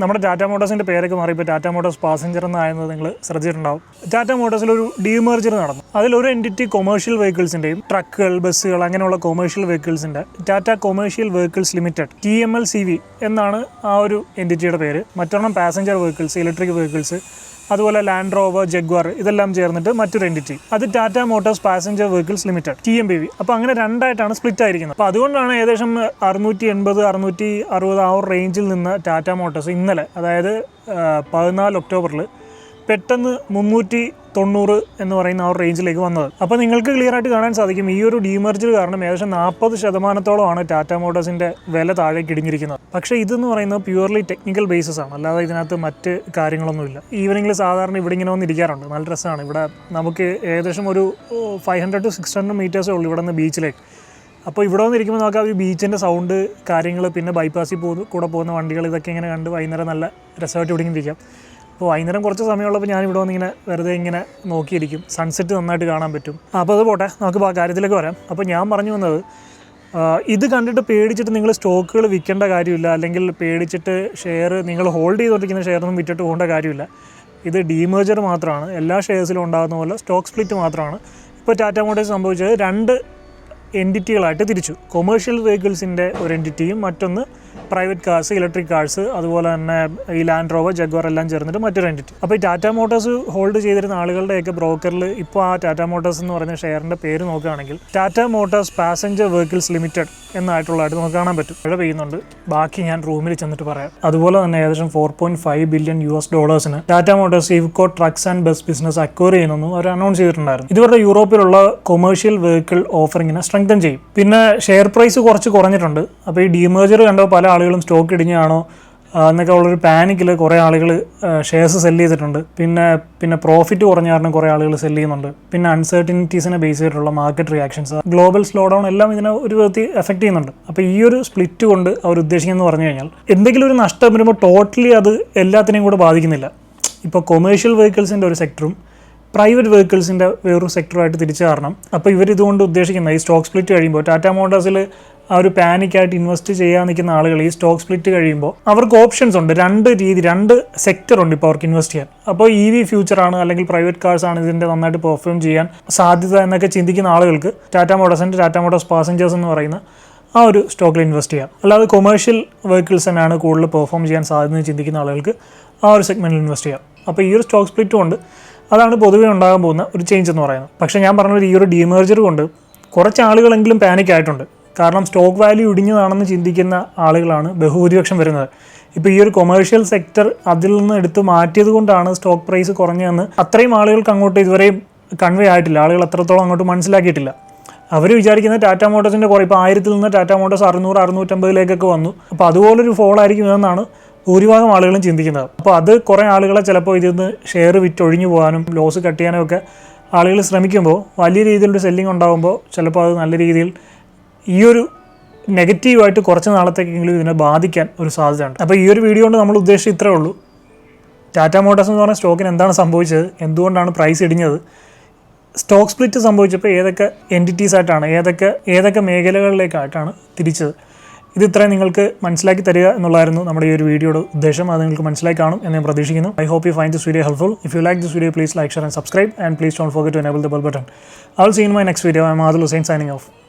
നമ്മുടെ ടാറ്റ മോട്ടോഴ്സിന്റെ പേരൊക്കെ മാറിയപ്പോൾ ടാറ്റ മോട്ടോഴ്സ് പാസഞ്ചർ എന്നായിരുന്നത് നിങ്ങൾ ശ്രദ്ധിച്ചിട്ടുണ്ടാവും. ടാറ്റ മോട്ടോഴ്സിൽ ഒരു ഡീമേർജർ നടന്നു. അതിലൊരു എന്റിറ്റി കൊമേഴ്ഷ്യൽ വെഹിക്കിൾസിന്റെയും ട്രക്കുകൾ ബസ്സുകൾ അങ്ങനെയുള്ള commercial വെഹിക്കിൾസിന്റെ Tata commercial vehicles limited T M L C V എന്നാണ് ആ ഒരു എന്റിറ്റിയുടെ പേര്. മറ്റൊരെണ്ണം പാസഞ്ചർ വെഹിക്കിൾസ് ഇലക്ട്രിക് വെഹിക്കിൾസ് അതുപോലെ ലാൻഡ് റോവർ ജഗ്വാർ ഇതെല്ലാം ചേർന്നിട്ട് മറ്റൊരു എന്റിറ്റി അത് Tata Motors passenger vehicles limited T M P V അപ്പോൾ അങ്ങനെ രണ്ടായിട്ടാണ് സ്പ്ലിറ്റ് ആയിരിക്കുന്നത്. അപ്പോൾ അതുകൊണ്ടാണ് ഏകദേശം അറുന്നൂറ്റി എൺപത് അറുന്നൂറ്റി അറുപത് ആ ഒരു റേഞ്ചിൽ നിന്ന് ടാറ്റ മോട്ടോഴ്സ് ഇന്നലെ അതായത് പതിനാല് ഒക്ടോബറിൽ പെട്ടെന്ന് മുന്നൂറ്റി തൊണ്ണൂറ് എന്ന് പറയുന്ന ആ ഒരു റേഞ്ചിലേക്ക് വന്നത്. അപ്പോൾ നിങ്ങൾക്ക് ക്ലിയർ ആയിട്ട് കാണാൻ സാധിക്കും ഈ ഒരു ഡീമർജിൽ കാരണം ഏകദേശം നാൽപ്പത് ശതമാനത്തോളമാണ് ടാറ്റ മോട്ടോഴ്സിന്റെ വില താഴേക്ക് ഇടിഞ്ഞിരിക്കുന്നത്. പക്ഷേ ഇതെന്ന് പറയുന്നത് പ്യുവർലി ടെക്നിക്കൽ ബേസിസ് ആണ്. അല്ലാതെ ഇതിനകത്ത് മറ്റ് കാര്യങ്ങളൊന്നുമില്ല. ഈവനിങ്ങിൽ സാധാരണ ഇവിടെ ഇങ്ങനെ വന്നിരിക്കാറുണ്ട് നല്ല രസമാണ്. ഇവിടെ നമുക്ക് ഏകദേശം ഒരു five hundred to six hundred മീറ്റേഴ്സേ ഉള്ളൂ ഇവിടെ നിന്ന് ബീച്ചിലേക്ക് അപ്പോൾ ഇവിടെ വന്നിരിക്കുമ്പോൾ നമുക്ക് ആ ഒരു ബീച്ചിന്റെ സൗണ്ട് കാര്യങ്ങൾ പിന്നെ ബൈപ്പാസിൽ പോകുന്ന. കൂടെ പോകുന്ന വണ്ടികൾ ഇതൊക്കെ ഇങ്ങനെ കണ്ട് വൈകുന്നേരം നല്ല രസമായിട്ട് ഇവിടെ ഇരിക്കാം. അപ്പോൾ വൈകുന്നേരം കുറച്ച് സമയമുള്ളപ്പോൾ ഞാൻ ഇവിടെ വന്നിങ്ങനെ വെറുതെ ഇങ്ങനെ നോക്കിയിരിക്കും. സൺസെറ്റ് നന്നായിട്ട് കാണാൻ പറ്റും. അപ്പോൾ അത് പോട്ടെ നമുക്ക് ആ കാര്യത്തിലേക്ക് വരാം. അപ്പോൾ ഞാൻ പറഞ്ഞു വന്നത് ഇത് കണ്ടിട്ട് പേടിച്ചിട്ട് നിങ്ങൾ സ്റ്റോക്കുകൾ വിൽക്കേണ്ട കാര്യമില്ല അല്ലെങ്കിൽ പേടിച്ചിട്ട് ഷെയർ നിങ്ങൾ ഹോൾഡ് ചെയ്തുകൊണ്ടിരിക്കുന്ന ഷെയറൊന്നും വിറ്റിട്ട് പോകേണ്ട കാര്യമില്ല. ഇത് ഡീമേജർ മാത്രമാണ്. എല്ലാ ഷെയർസിലും ഉണ്ടാകുന്ന പോലെ സ്റ്റോക്ക് സ്പ്ലിറ്റ് മാത്രമാണ്. ഇപ്പോൾ ടാറ്റ മോട്ടോഴ്സ് സംഭവിച്ചത് രണ്ട് എന്റിറ്റികളായിട്ട് തിരിച്ചു. കൊമേഴ്ഷ്യൽ വെഹിക്കിൾസിന്റെ ഒരു എന്റിറ്റിയും മറ്റൊന്ന് പ്രൈവറ്റ് കാർസ് ഇലക്ട്രിക് കാർസ് അതുപോലെ തന്നെ ഈ ലാൻഡ് റോവർ ജഗ്വാർ എല്ലാം ചേർന്നിട്ട് മറ്റൊരു എന്റിറ്റി അപ്പോൾ ഈ ടാറ്റ മോട്ടോഴ്സ് ഹോൾഡ് ചെയ്തിരുന്ന ആളുകളുടെയൊക്കെ ബ്രോക്കറിൽ ഇപ്പോൾ ആ ടാറ്റ മോട്ടോഴ്സ് എന്ന് പറയുന്ന ഷെയറിന്റെ പേര് നോക്കുകയാണെങ്കിൽ Tata Motors passenger vehicles limited എന്നായിട്ടുള്ളതായിട്ട് നമുക്ക് കാണാൻ പറ്റും. മഴ പെയ്യുന്നുണ്ട്. ബാക്കി ഞാൻ റൂമിൽ ചെന്നിട്ട് പറയാം. അതുപോലെ തന്നെ ഏകദേശം four point five billion U S ഡോളേഴ്സിന് Tata Motors Iveco trucks and bus business acquire ചെയ്യുന്നു അവർ അനൗൺസ് ചെയ്തിട്ടുണ്ടായിരുന്നു. ഇതുവരുടെ യൂറോപ്പിലുള്ള കൊമേഴ്ഷ്യൽ വെഹിക്കിൾ ഓഫറിങ്ങിനെ സ്ട്രെങ്തൻ ചെയ്യും. പിന്നെ ഷെയർ പ്രൈസ് കുറച്ച് കുറഞ്ഞിട്ടുണ്ട്. അപ്പോൾ ഈ ഡീമേജർ കണ്ടപ്പോൾ പല ആളുകളും സ്റ്റോക്ക് ഇടിഞ്ഞാണോ എന്നൊക്കെ ഉള്ളൊരു പാനിക്കിൽ കുറേ ആളുകൾ ഷെയർസ് സെൽ ചെയ്തിട്ടുണ്ട്. പിന്നെ പിന്നെ പ്രോഫിറ്റ് കുറഞ്ഞ കാരണം കുറേ ആളുകൾ സെൽ ചെയ്യുന്നുണ്ട്. പിന്നെ അൺസർട്ടിനിറ്റീസിനെ ബേസ് ചെയ്തിട്ടുള്ള market reactions global slow down എല്ലാം ഇതിനെ ഒരു വിധത്തിൽ എഫക്റ്റ് ചെയ്യുന്നുണ്ട്. അപ്പോൾ ഈ ഒരു സ്പ്ലിറ്റ് കൊണ്ട് അവർ ഉദ്ദേശിക്കുന്നത് പറഞ്ഞു കഴിഞ്ഞാൽ എന്തെങ്കിലും ഒരു നഷ്ടം വരുമ്പോൾ ടോട്ടലി അത് എല്ലാത്തിനെയും കൂടെ ബാധിക്കുന്നില്ല. ഇപ്പോൾ കൊമേഴ്ഷ്യൽ വെഹിക്കിൾസിന്റെ ഒരു സെക്ടറും പ്രൈവറ്റ് വെഹിക്കിൾസിന്റെ വേറൊരു സെക്ടറുമായിട്ട് തിരിച്ചു കാരണം അപ്പോൾ ഇവർ ഇതുകൊണ്ട് ഉദ്ദേശിക്കുന്ന ഈ സ്റ്റോക്ക് സ്പ്ലിറ്റ് കഴിയുമ്പോൾ ടാറ്റ മോട്ടോഴ്സിൽ ആ ഒരു പാനിക്കായിട്ട് ഇൻവെസ്റ്റ് ചെയ്യാൻ നിൽക്കുന്ന ആളുകൾ ഈ സ്റ്റോക്ക് സ്പ്ലിറ്റ് കഴിയുമ്പോൾ അവർക്ക് ഓപ്ഷൻസ് ഉണ്ട്. രണ്ട് രീതി രണ്ട് സെക്ടർ ഉണ്ട് ഇപ്പോൾ അവർക്ക് ഇൻവെസ്റ്റ് ചെയ്യാൻ. അപ്പോൾ ഇ വി ഫ്യൂച്ചറാണ് അല്ലെങ്കിൽ പ്രൈവറ്റ് കാർസ് ആണ് ഇതിന്റെ നന്നായിട്ട് പെർഫോം ചെയ്യാൻ സാധ്യത എന്നൊക്കെ ചിന്തിക്കുന്ന ആളുകൾക്ക് ടാറ്റ മോട്ടോഴ്സിന്റെ ടാറ്റ മോട്ടോഴ്സ് പാസഞ്ചേഴ്സ് എന്ന് പറയുന്ന ആ ഒരു സ്റ്റോക്കിൽ ഇൻവെസ്റ്റ് ചെയ്യാം. അല്ലാതെ കൊമേഴ്ഷ്യൽ വെഹിക്കിൾസ് തന്നെയാണ് കൂടുതൽ പെർഫോം ചെയ്യാൻ സാധ്യത ചിന്തിക്കുന്ന ആളുകൾക്ക് ആ ഒരു സെഗ്മെന്റിൽ ഇൻവെസ്റ്റ് ചെയ്യാം. അപ്പോൾ ഈ ഒരു സ്റ്റോക്ക് സ്പ്ലിറ്റ് കൊണ്ട് അതാണ് പൊതുവെ ഉണ്ടാകാൻ പോകുന്ന ഒരു ചേഞ്ച് എന്ന് പറയുന്നത്. പക്ഷേ ഞാൻ പറഞ്ഞ ഈ ഒരു ഡിമേർജർ കൊണ്ട് കുറച്ച് ആളുകളെങ്കിലും പാനിക് ആയിട്ടുണ്ട്. കാരണം സ്റ്റോക്ക് വാല്യൂ ഇടിഞ്ഞതാണെന്ന് ചിന്തിക്കുന്ന ആളുകളാണ് ബഹുഭൂരിപക്ഷം വരുന്നത്. ഇപ്പോൾ ഈ ഒരു കൊമേഴ്ഷ്യൽ സെക്ടർ അതിൽ നിന്ന് എടുത്ത് മാറ്റിയത് കൊണ്ടാണ് സ്റ്റോക്ക് പ്രൈസ് കുറഞ്ഞതെന്ന് അത്രയും ആളുകൾക്ക് അങ്ങോട്ട് ഇതുവരെയും കൺവേ ആയിട്ടില്ല. ആളുകൾ അത്രത്തോളം അങ്ങോട്ട് മനസ്സിലാക്കിയിട്ടില്ല. അവർ വിചാരിക്കുന്ന ടാറ്റ മോട്ടോഴ്സിന്റെ കുറേ ഇപ്പോൾ ആയിരത്തിൽ നിന്ന് ടാറ്റ മോട്ടോഴ്സ് അറുന്നൂറ് അറുന്നൂറ്റമ്പതിലേക്കൊക്കെ വന്നു. അപ്പോൾ അതുപോലൊരു ഫോൾ ആയിരിക്കും എന്നാണ് ഭൂരിഭാഗം ആളുകളും ചിന്തിക്കുന്നത്. അപ്പോൾ അത് കുറേ ആളുകളെ ചിലപ്പോൾ ഇതിൽ നിന്ന് ഷെയർ വിറ്റൊഴിഞ്ഞു പോകാനും ലോസ് കട്ട് ചെയ്യാനും ഒക്കെ ആളുകൾ ശ്രമിക്കുമ്പോൾ വലിയ രീതിയിലൊരു സെല്ലിംഗ് ഉണ്ടാകുമ്പോൾ ചിലപ്പോൾ അത് നല്ല രീതിയിൽ ഈ ഒരു നെഗറ്റീവായിട്ട് കുറച്ച് നാളത്തേക്കെങ്കിലും ഇതിനെ ബാധിക്കാൻ ഒരു സാധ്യതയുണ്ട്. അപ്പോൾ ഈ ഒരു വീഡിയോ കൊണ്ട് നമ്മൾ ഉദ്ദേശിച്ച് ഇത്രേ ഉള്ളൂ. ടാറ്റ മോട്ടോഴ്സ് എന്ന് പറഞ്ഞ സ്റ്റോക്കിന് എന്താണ് സംഭവിച്ചത്? എന്തുകൊണ്ടാണ് പ്രൈസ് ഇടിഞ്ഞത്? സ്റ്റോക്ക് സ്പ്ലിറ്റ് സംഭവിച്ചപ്പോൾ ഏതൊക്കെ എന്റിറ്റീസ് ആയിട്ടാണ് ഏതൊക്കെ ഏതൊക്കെ മേഖലകളിലേക്കായിട്ടാണ് തിരിച്ചത്? ഇത് ഇത്രയും നിങ്ങൾക്ക് മനസ്സിലാക്കി തരിക എന്നുള്ളതായിരുന്നു നമ്മുടെ ഈ ഒരു വീഡിയോയുടെ ഉദ്ദേശം. അത് നിങ്ങൾക്ക് മനസ്സിലാക്കി കാണും എന്ന് ഞാൻ പ്രതീക്ഷിക്കുന്നു. I hope you find this video helpful if you like this video please like share and subscribe and please don't forget to enable the bell button I will seen my next video I'm Hussain signing off